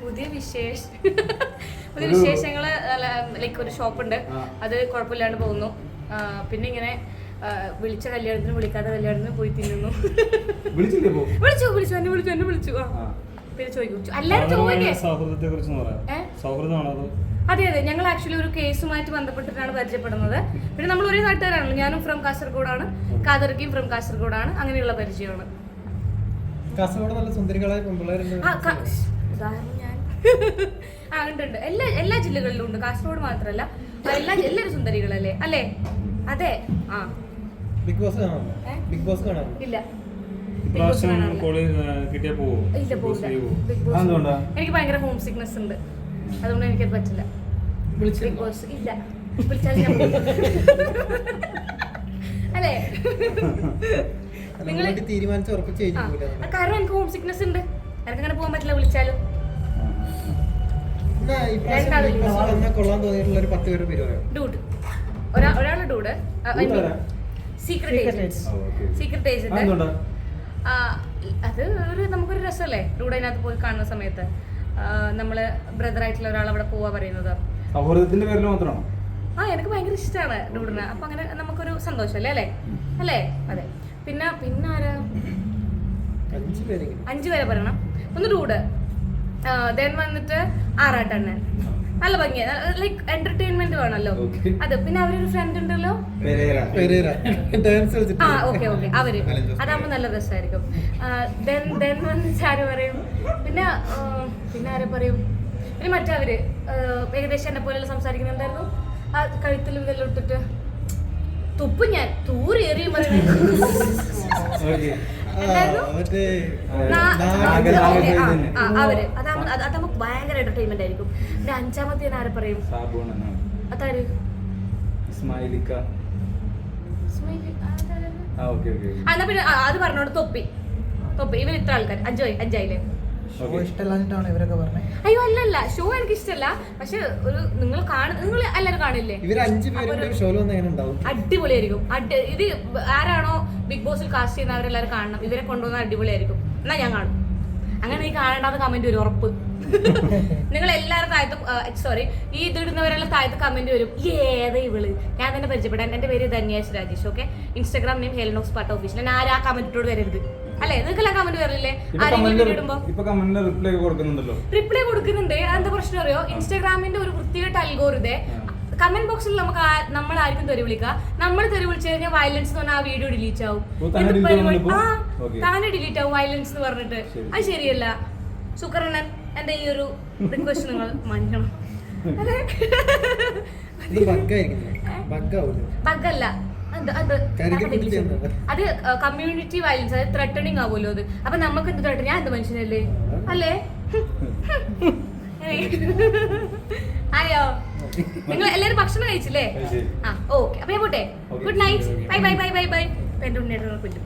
പുതിയ വിശേഷ പുതിയ വിശേഷങ്ങൾ ലൈക്ക് ഒരു ഷോപ്പ് ഉണ്ട്. അത് കുഴപ്പമില്ലാണ്ട് പോകുന്നു. പിന്നെ ഇങ്ങനെ വിളിച്ച കല്യാണത്തിന് വിളിക്കാത്ത കല്യാണത്തിന് പോയി തിന്നുന്നു. വിളിച്ചില്ലേ പോ വിളിച്ചു വിളിച്ചു എന്നെ വിളിച്ചു എന്നെ വിളിച്ചു. പിന്നെ ചോദിച്ചു എല്ലാരും ചോദിക്കേ. അതെ? അതെ ഞങ്ങൾ ആക്ച്വലി ഒരു കേസുമായിട്ട് ബന്ധപ്പെട്ടിട്ടാണ് പരിചയപ്പെടുന്നത്. പിന്നെ നമ്മൾ ഒരേ നാട്ടുകാരാണല്ലോ. ഞാനും ഫ്രം കാസർഗോഡാണ് കാതർക്കിയും ഫ്രം കാസർഗോഡാണ്. അങ്ങനെയുള്ള പരിചയമാണ്. കാസർഗോഡ് നല്ല സുന്ദരികളായ പെൺപിള്ളേരുണ്ട് ആ, ക- ഉദാഹരണം ഞാൻ. ആ ഉണ്ട് ഉണ്ട് എല്ലാ എല്ലാ ജില്ലകളിലും ഉണ്ട്. കാസർഗോഡ് മാത്രമല്ല ആ, എല്ലാ എല്ലാവരും സുന്ദരികളല്ലേ? അല്ലേ? അതെ. ആ. ബിഗ് ബോസ് കാണാം ഏ? ബിഗ് ബോസ് കാണാം ഇല്ല. ബിഗ് ബോസ് ഇപ്രാവശ്യം കാണാറില്ല. കിട്ടിയാ പോവോ? ഇല്ല പോകില്ല പോവോ? ബിഗ് ബോസ് അതെന്തുകൊണ്ടാ? എനിക്ക് ഭയങ്കര ഹോം സിക്നസ് ഉണ്ട്. അതുകൊണ്ട് എനിക്കത് പറ്റില്ല. ബിഗ് ബോസ് ഇല്ല. വിളിച്ചാൽ ഞാൻ പോകും. അല്ലേ? നിങ്ങൾ വേണ്ടി തീരുമാനിച്ച് ഉറപ്പിച്ച് കഴിഞ്ഞു പോകില്ല കാരണം എനിക്ക് ഹോം സിക്നസ് ഉണ്ട്. എനിക്ക് അങ്ങനെ പോകാൻ പറ്റില്ല വിളിച്ചാലും? ഡൂഡ്. ഒരാൾ ഡൂഡ്? സീക്രട്ട്. Secret agent? അത് ഒരു നമുക്കൊരു രസമല്ലേ? ഡൂഡ് അതിനകത്ത് പോയി കാണുന്ന സമയത്ത്. നമ്മൾ ബ്രദർ ആയിട്ടുള്ള ഒരാൾ അവിടെ പോവാ പറയുന്നത്. സൗഹൃദത്തിന്റെ പേരിൽ മാത്രമാണോ? ആ എനിക്ക് ഭയങ്കര ഇഷ്ടമാണ് ഡൂഡിനെ. അപ്പൊ അങ്ങനെ നമുക്കൊരു സന്തോഷമല്ലേ അല്ലേ? അല്ലേ? അതെ. പിന്നെ പിന്നെ ആരാ അഞ്ച് പേരെ പറയണം. ഒന്ന് ഡൂഡ് ദെൻ വന്നിട്ട് ആറാട്ടണ്ണൻ. നല്ല ഭംഗിയാ. ലൈക് എന്റർടൈൻമെന്റ് വേണമല്ലോ അതെ. പിന്നെ അവരൊരു ഫ്രണ്ട് ഉണ്ടല്ലോ? ആ ഓക്കെ ഓക്കെ അവർ. അതാകുമ്പോ നല്ല രസമായിരിക്കും ദെൻ ദെൻ വന്നിട്ട് ആര് പറയും? പിന്നെ പിന്നെ ആരെ പറയും? പിന്നെ മറ്റവര് അവർ ഏകദേശം എന്നെ പോലെയുള്ള സംസാരിക്കുന്നുണ്ടായിരുന്നു ആ കഴുത്തിലും ഇതെല്ലാം ഇട്ടിട്ട്. തുപ്പ് ഞാൻ തൂറി എറിയും അവർ. അതാകുമ്പോ അത് അതാകുമ്പോ ഭയങ്കര എന്റർടൈൻമെന്റ് ആയിരിക്കും. പിന്നെ അഞ്ചാമത്തെ ഞാൻ ആരെ പറയും. അതാര്? ഇസ്മായിലിക്ക. എന്നാ പിന്നെ അത് പറഞ്ഞോണ്ട് തൊപ്പി. തൊപ്പി. ഇവർ ഇത്ര ആൾക്കാർ അഞ്ചോ അഞ്ചായില്ലേ? ഷോ ഇഷ്ടമല്ലാഞ്ഞിട്ടാണ് ഇവരൊക്കെ പറഞ്ഞത് അയ്യോ അല്ലല്ല. ഷോ എനിക്ക് ഇഷ്ടമല്ല പക്ഷെ ഒരു നിങ്ങൾ കാണ നിങ്ങൾ എല്ലാവരും കാണില്ലേ? ഇവർ അഞ്ച് പേരും ഷോയിൽ വന്ന് എങ്ങനെ ഉണ്ടാവും? അടിപൊളിയായിരിക്കും. അടി ഇത് ആരാണോ ബിഗ് ബോസിൽ കാസ്റ്റ് ചെയ്യുന്ന അവരെല്ലാവരും കാണണം. ഇവരെ കൊണ്ടുവന്ന അടിപൊളിയായിരിക്കും. എന്നാ ഞാൻ കാണും. അങ്ങനെ ഈ കാണേണ്ടാത്ത കമന്റ് വരും ഉറപ്പ്. നിങ്ങൾ എല്ലാവരും താഴത്ത് സോറി ഈ ഇതിടുന്നവരെല്ലാം താഴത്ത് കമന്റ് വരും. ഏതാ ഇവൾ? ഞാൻ തന്നെ പരിചയപ്പെടാൻ എന്റെ പേര് Dhanyash Rajesh okay Instagram name ഹെലനോക്സ് പാട്ട് ഓഫീസിൽ ഞാൻ ആരാ കമന്റിട്ടോട് വരരുത്. അല്ലേ? നിങ്ങൾക്കെല്ലാം കമന്റ് വരില്ലേ? റിപ്ലൈ കൊടുക്കുന്നുണ്ടല്ലോ. റിപ്ലൈ കൊടുക്കുന്നുണ്ട്. എന്താ പ്രശ്നം അറിയോ? ഇൻസ്റ്റാഗ്രാമിന്റെ ഒരു വൃത്തികെട്ട അൽഗോറിതെ കമന്റ് ബോക്സിൽ നമുക്ക് നമ്മൾ ആർക്കും തെറി വിളിക്കുക നമ്മൾ തെറി വിളിച്ചു കഴിഞ്ഞാൽ വയലൻസ് എന്ന് പറഞ്ഞാൽ ആ വീഡിയോ ഡിലീറ്റ് ആവും? ആ താനെ ഡിലീറ്റ് ആവും വയലൻസ് എന്ന് പറഞ്ഞിട്ട്. അത് ശരിയല്ല. സുക്കർണൻ എന്റെ ഈ ഒരു റിക്വസ്റ്റ് നിങ്ങൾ മഞ്ഞണം ബഗ്ഗല്ല അത്. കമ്മ്യൂണിറ്റി വയലൻസ് അത് ത്രെട്ടണിങ് ആവുമല്ലോ അത്. അപ്പൊ നമുക്ക് എന്ത് ത്രെട്ടൺ ഞാൻ എന്ത് മനുഷ്യനല്ലേ? അല്ലേ? അയ്യോ നിങ്ങൾ എല്ലാരും ഭക്ഷണം കഴിച്ചില്ലേ? ആ ഓക്കെ. അപ്പൊ ഞാൻ പോട്ടെ. Good night bye bye bye bye bye എന്റെ ഉണ്ണിയുടെ കൊല്ലും.